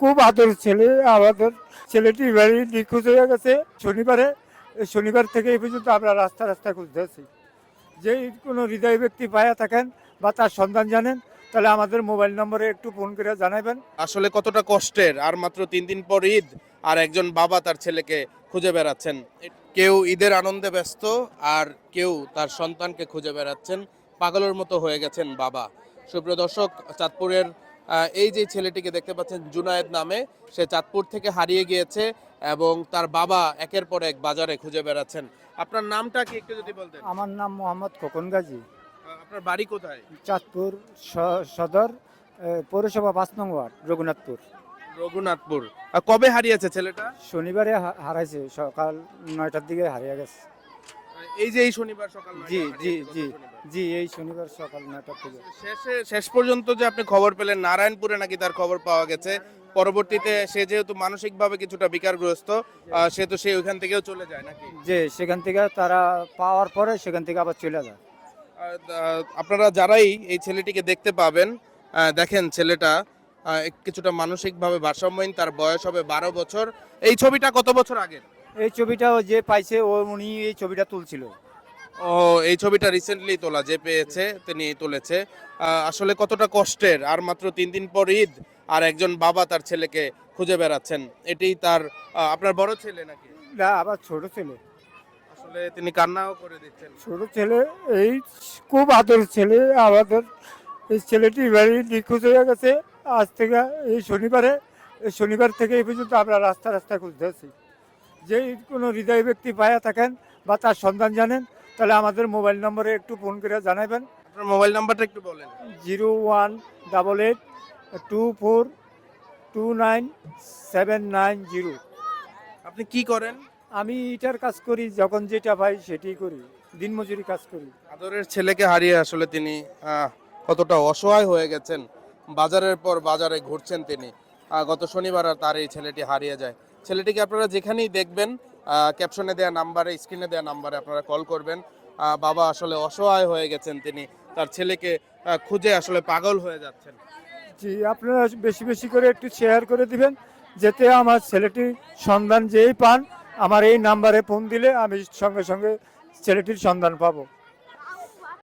খুব আদর ছেলে, আমাদের ছেলেটি বাড়ি নিখোঁজ হয়ে গেছে। শনিবারে, শনিবার থেকে এই পর্যন্ত আমরা রাস্তা রাস্তা খুঁজতে আছি। যে কোনো হৃদয় ব্যক্তি পায়া থাকেন বা তার সন্ধান জানেন, তাহলে আমাদের মোবাইল নম্বরে একটু ফোন করে জানাবেন। আসলে কতটা কষ্টের, আর মাত্র তিন দিন পর ঈদ, আর একজন বাবা তার ছেলেকে খুঁজে বেড়াচ্ছেন। কেউ ঈদের আনন্দে ব্যস্ত, আর কেউ তার সন্তানকে খুঁজে বেড়াচ্ছেন। পাগলের মতো হয়ে গেছেন বাবা। সুপ্রিয় দর্শক, চাঁদপুরের এই যে ছেলেটিকে দেখতে পাচ্ছেন জুনায়েদ নামে সে চাঁদপুর থেকে হারিয়ে গিয়েছে এবং তার বাবা একের পর এক বাজারে খুঁজে বেড়াচ্ছেন। আপনার নামটা কি একটু যদি বলতেন? আমার নাম মোহাম্মদ খোকন গাজী। আপনার বাড়ি কোথায়? চাঁদপুর সদর পৌরসভা পাঁচ নং ওয়ার্ড রঘুনাথপুর। রঘুনাথপুর। কবে হারিয়েছে ছেলেটা? শনিবারে হারাইছে সকাল নয়টার দিকে হারিয়ে গেছে। এই যে এই শনিবার সকাল জি জি জি জি এই শনিবার সকাল নয়টার থেকে। শেষে শেষ পর্যন্ত যে আপনি খবর পেলেন নারায়ণপুরে নাকি তার খবর পাওয়া গেছে। পরবর্তীতে সে যেহেতু মানসিকভাবে কিছুটা বিকারগ্রস্ত সে তো সে ওইখান থেকেও চলে যায় নাকি? যে সেখান থেকে তারা পাওয়ার পরে সেখান থেকে আবার চলে যায়। আপনারা যারাই এই ছেলেটিকে দেখতে পাবেন দেখেন ছেলেটা কিছুটা মানসিকভাবে ভারসাম্যহীন তার বয়স হবে বারো বছর। এই ছবিটা কত বছর আগের? এই ছবিটাও যে পাইছে ও উনি এই ছবিটা তুলছিল। ও এই ছবিটা রিসেন্টলি তোলা যে পেয়েছে তিনি তুলেছে। আসলে কতটা কষ্টের আর মাত্র তিন দিন পর ঈদ আর একজন বাবা তার ছেলেকে খুঁজে বেড়াচ্ছেন এটি তার আপনার বড় ছেলে নাকি? না আবার ছোট ছেলে। আসলে তিনি কান্নাও করে দিচ্ছেন। ছোট ছেলে এই খুব আদর ছেলে আমাদের এই ছেলেটি বাড়ি নিখোঁজ হয়ে গেছে। আজ থেকে এই শনিবারে এই শনিবার থেকে এই পর্যন্ত আমরা রাস্তা রাস্তা খুঁজতে আছি। যে কোনো হৃদয় ব্যক্তি পায়া থাকেন বা তার সন্ধান জানেন তাহলে আমাদের মোবাইল নম্বরে একটু ফোন করে জানাবেন আপনার মোবাইল নাম্বারটা একটু বলেন। Zero one double eight two four two nine seven nine zero. আপনি কি করেন? আমি এটার কাজ করি যখন যেটা পাই সেটাই করি দিনমজুরি কাজ করি। আদরের ছেলেকে হারিয়ে আসলে তিনি আহ, কতটা অসহায় হয়ে গেছেন। বাজারের পর বাজারে ঘুরছেন তিনি। আহ, গত শনিবার আর তার এই ছেলেটি হারিয়ে যায়। ছেলেটিকে আপনারা যেখানেই দেখবেন ক্যাপশনে দেওয়া নাম্বারে স্ক্রিনে দেওয়া নাম্বারে আপনারা কল করবেন। বাবা আসলে অসহায় হয়ে গেছেন তিনি। তার ছেলেকে খুঁজে আসলে পাগল হয়ে যাচ্ছেন। জি, আপনারা বেশি বেশি করে একটু শেয়ার করে দিবেন, যেতে আমার ছেলেটির সন্ধান যেই পান, আমার এই নাম্বারে ফোন দিলে আমি সঙ্গে সঙ্গে ছেলেটির সন্ধান পাবো।